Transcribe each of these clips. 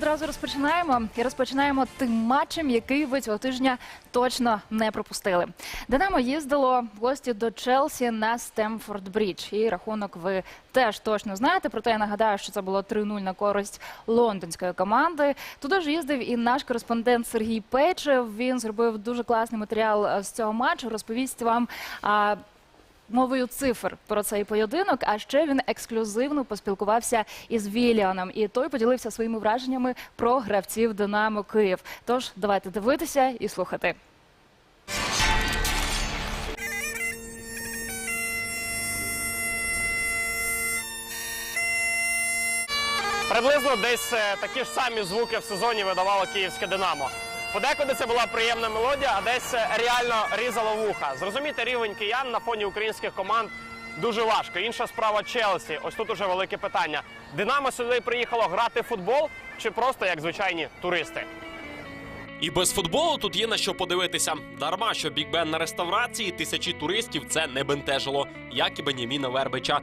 одразу розпочинаємо і розпочинаємо тим матчем, який ви цього тижня точно не пропустили. Динамо їздило в гості до Челсі на Стемфорд Брідж. І рахунок ви теж точно знаєте. Проте я нагадаю, що це було 3-0 на користь лондонської команди. Туди ж їздив і наш кореспондент Сергій Печев. Він зробив дуже класний матеріал е, з цього матчу. Розповість вам. Мовою цифр про цей поєдинок, а ще він ексклюзивно поспілкувався із Віліаном, і той поділився своїми враженнями про гравців Динамо Київ. Тож давайте дивитися і слухати. Приблизно десь е, такі ж самі звуки в сезоні видавало київське Динамо. Подекуди це була приємна мелодія, а десь реально різало вуха. Зрозуміти рівень киян на фоні українських команд дуже важко. Інша справа Челсі. Ось тут уже велике питання. Динамо сюди приїхало грати в футбол чи просто як звичайні туристи? І без футболу тут є на що подивитися. Дарма, що Біг Бен на реставрації тисячі туристів це не бентежило, як і Беняміна Вербича.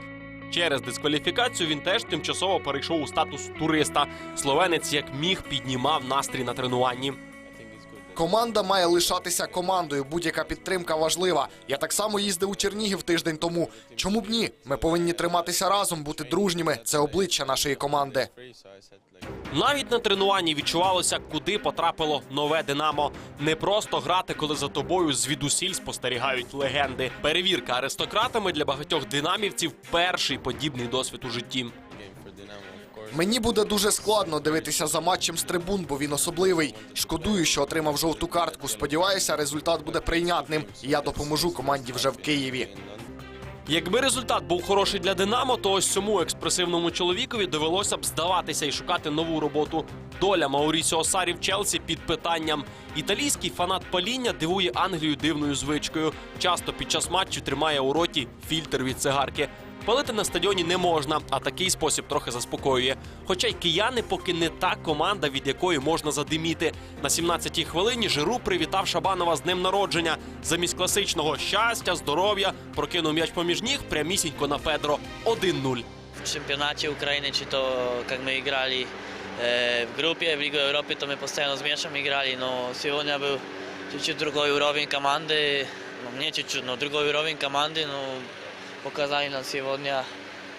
Через дискваліфікацію він теж тимчасово перейшов у статус туриста. Словенець як міг піднімав настрій на тренуванні. Команда має лишатися командою. Будь-яка підтримка важлива. Я так само їздив у Чернігів тиждень тому. Чому б ні? Ми повинні триматися разом, бути дружніми. Це обличчя нашої команди. Навіть на тренуванні відчувалося, куди потрапило нове Динамо. Не просто грати, коли за тобою звідусіль спостерігають легенди. Перевірка аристократами для багатьох динамівців перший подібний досвід у житті. Мені буде дуже складно дивитися за матчем з трибун, бо він особливий. Шкодую, що отримав жовту картку. Сподіваюся, результат буде прийнятним. Я допоможу команді вже в Києві. Якби результат був хороший для Динамо, то ось цьому експресивному чоловікові довелося б здаватися і шукати нову роботу. Доля Маурісіо Сарі в Челсі під питанням. Італійський фанат паління дивує Англію дивною звичкою. Часто під час матчу тримає у роті фільтр від цигарки. Палити на стадіоні не можна, а такий спосіб трохи заспокоює. Хоча й кияни поки не та команда, від якої можна задиміти. На 17-й хвилині Жиру привітав Шабанова з днем народження. Замість класичного щастя, здоров'я прокинув м'яч поміж ніг прямісінько на Педро. 1-0. в чемпионате Украины, чи то как мы играли э, в группе, в Лигу Европы, то мы постоянно с Мешем играли, но сегодня был чуть-чуть другой уровень команды, ну, не чуть-чуть, но другой уровень команды, но показали нам сегодня,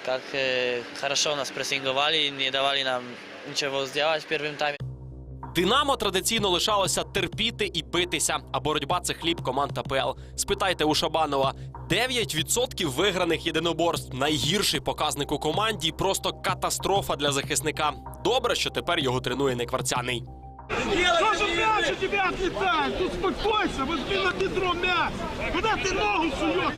как э, хорошо нас прессинговали, не давали нам ничего сделать в первом тайме. Динамо традиційно лишалося терпіти і битися, а боротьба це хліб команд АПЛ. Спитайте у Шабанова. 9% виграних єдиноборств. Найгірший показник у команді. Просто катастрофа для захисника. Добре, що тепер його тренує некварцяний. Что же мяч у тебя отлетает? Успокойся, возьми на бедро мяч. Куда ты ногу суешь?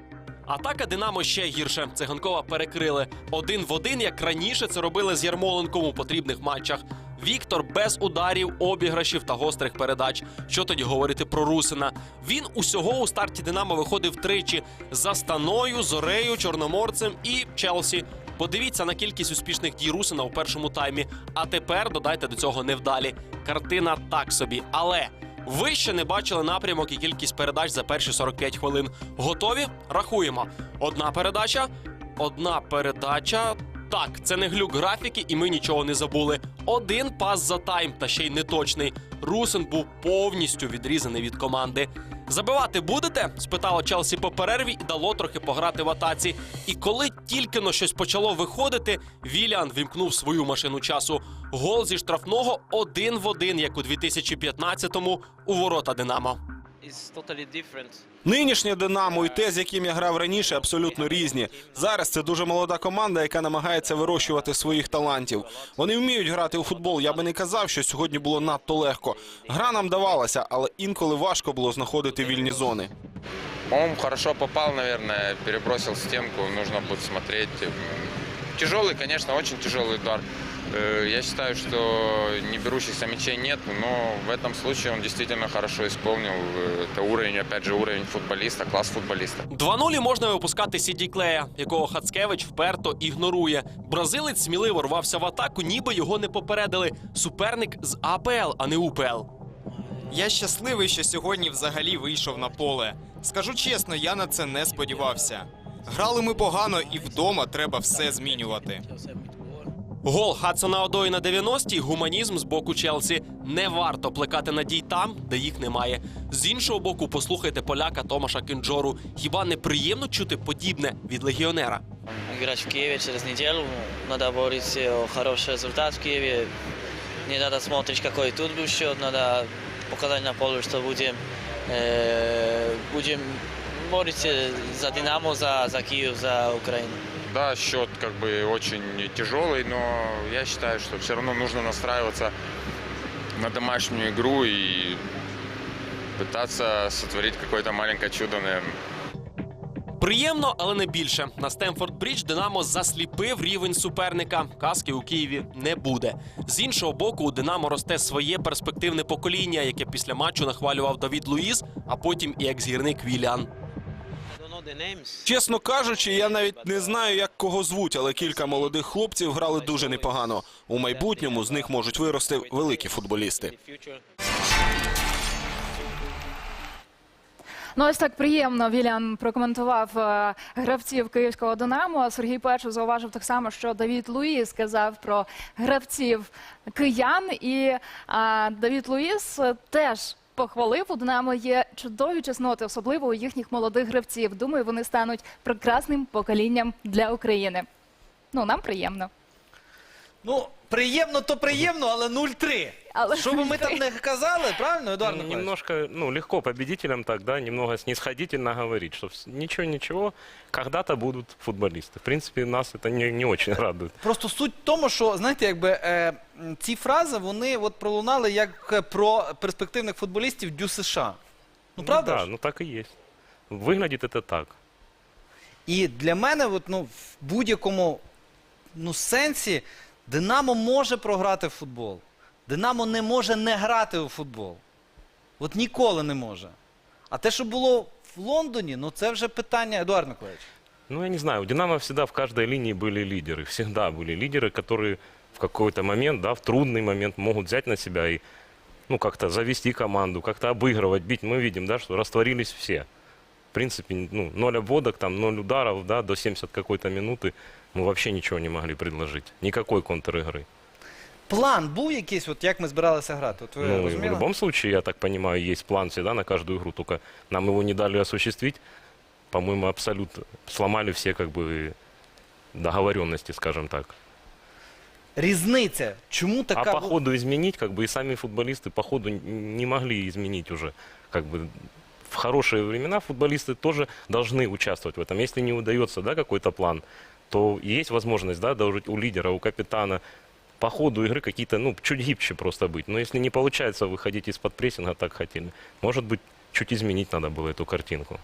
Атака Динамо ще гірше. Циганкова перекрили один в один, як раніше це робили з Ярмоленком у потрібних матчах. Віктор без ударів, обіграшів та гострих передач. Що тоді говорити про Русина? Він усього у старті Динамо виходив тричі за станою, зорею, чорноморцем і Челсі. Подивіться на кількість успішних дій Русина у першому таймі. А тепер додайте до цього невдалі. Картина так собі, але. Ви ще не бачили напрямок і кількість передач за перші 45 хвилин. Готові? Рахуємо. Одна передача, одна передача. Так, це не глюк графіки, і ми нічого не забули. Один пас за тайм, та ще й неточний. Русин був повністю відрізаний від команди. Забивати будете? спитало Челсі по перерві і дало трохи пограти в атаці. І коли тільки но щось почало виходити, Віліан вімкнув свою машину часу. Гол зі штрафного один в один, як у 2015-му у ворота Динамо. Нинішнє Динамо і те, з яким я грав раніше, абсолютно різні. Зараз це дуже молода команда, яка намагається вирощувати своїх талантів. Вони вміють грати у футбол. Я би не казав, що сьогодні було надто легко. Гра нам давалася, але інколи важко було знаходити вільні зони. Он хорошо попал, наверное, перебросил стенку, нужно будет смотреть. Тяжелый, конечно, очень тяжелый удар. Э, Я считаю, что не берущихся мячей нет, но в этом случае он действительно хорошо исполнил. Э, Это уровень, опять же, уровень футболиста, класс футболиста. 2-0 можна випускати Сіді Клея, якого Хацкевич вперто ігнорує. Бразилець сміливо рвався в атаку, ніби його не попередили. Суперник з АПЛ, а не УПЛ. Я щасливий, що сьогодні взагалі вийшов на поле. Скажу чесно, я на це не сподівався. Грали ми погано, і вдома треба все змінювати. Гол Хадсона Одої на 90-й – гуманізм з боку Челсі. Не варто плекати надій там, де їх немає. З іншого боку, послухайте поляка Томаша Кінджору. Хіба не приємно чути подібне від легіонера? Играть в Киеве через неделю, надо бороться о хороший результат в Киеве. Не надо смотреть, какой тут был счет, надо показать на поле, что будем, э, будем бороться за Динамо, за, за Киев, за Украину. Да, счет как бы очень тяжелый, но я считаю, что все равно нужно настраиваться на домашнюю игру и пытаться сотворить какое-то маленькое чудо, наверное. Приємно, але не більше. На Стемфорд Брідж Динамо засліпив рівень суперника. Каски у Києві не буде. З іншого боку, у Динамо росте своє перспективне покоління, яке після матчу нахвалював Давід Луїс, а потім і екс-гірник Віліан. Чесно кажучи, я навіть не знаю, як кого звуть, але кілька молодих хлопців грали дуже непогано. У майбутньому з них можуть вирости великі футболісти. Ну, ось так приємно Вілян прокоментував е, гравців київського Динамо. Сергій Печу зауважив так само, що Давід Луїс сказав про гравців киян. І е, Давід Луїс теж похвалив у Динамо є чудові чесноти, особливо у їхніх молодих гравців. Думаю, вони стануть прекрасним поколінням для України. Ну, нам приємно. Ну, приємно, то приємно, але 0-3 Але Що би ми там 0:3. не казали, правильно, Едуард Миколаївич? Немножко, ну, легко победителям так, да, немного снисходительно говорить, что вс- ничего-ничего, когда-то будут футболисты. В принципе, нас это не, не очень радует. Просто суть в тому, що, знаєте, якби е, м, ці фрази, вони от пролунали як е, про перспективних футболістів Дю США. Ну, правда? Да, ж? ну так и есть. Выглядит это так. І для мене, от, ну, в будь-якому ну, сенсі, Динамо може програти в футбол. Динамо не може не грати у футбол. От ніколи не може. А те, що було в Лондоні, ну це вже питання, Едуард Миколаївич. Ну, я не знаю, у Динамо всегда в каждой линии были лидеры. Всегда были лидеры, которые в какой-то момент, да, в трудный момент могут взять на себя и, ну, как-то завести команду, как-то обыгрывать, бить. Мы видим, да, что растворились все. В принципе, ну, ноль обводок, там, ноль ударов, да, до 70 какой-то минуты мы вообще ничего не могли предложить. Никакой контр-игры. План був якийсь, от як ми збиралися грати? От ви Ну, в розуміли? любом случае, я так понимаю, есть план всегда на каждую игру, только нам его не дали осуществить. По-моему, абсолютно сломали все как бы договоренности, скажем так. Різниця. Чому така а по бу- ходу изменить, как бы и сами футболисты по ходу н- не могли изменить уже. Как бы в хорошие времена футболисты тоже должны участвовать в этом. Если не удается, да, какой-то план, то есть возможность, да, даже у лидера, у капитана по ходу игры какие-то, ну, чуть гибче просто быть. Но если не получается выходить из-под прессинга, так хотели, может быть, чуть изменить надо было эту картинку.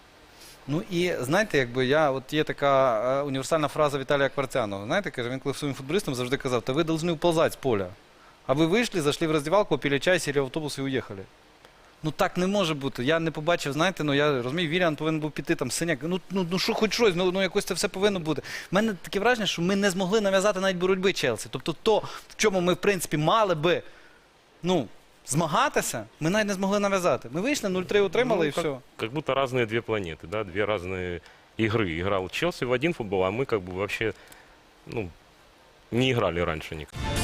Ну і знаєте, якби я, от є така е, універсальна фраза Віталія Кварцянова. Знаєте, каже, він коли своїм футболістам завжди казав, та ви повинні уползати з поля. А ви вийшли, зайшли в роздівалку, попили чай, сіли в автобус і уїхали. Ну так не може бути. Я не побачив, знаєте, ну я розумію, Вірян повинен був піти там синяк. Ну, ну, ну що хоч щось, ну, ну якось це все повинно бути. У мене таке враження, що ми не змогли нав'язати навіть боротьби Челсі. Тобто то, в чому ми, в принципі, мали би ну, змагатися, ми навіть не змогли нав'язати. Ми вийшли, 0-3 отримали Ну, і как, все. как будто разные две планеты, да, две разные игры. Играл Челси в один футбол, а мы как бы вообще, ну, не играли раньше никак.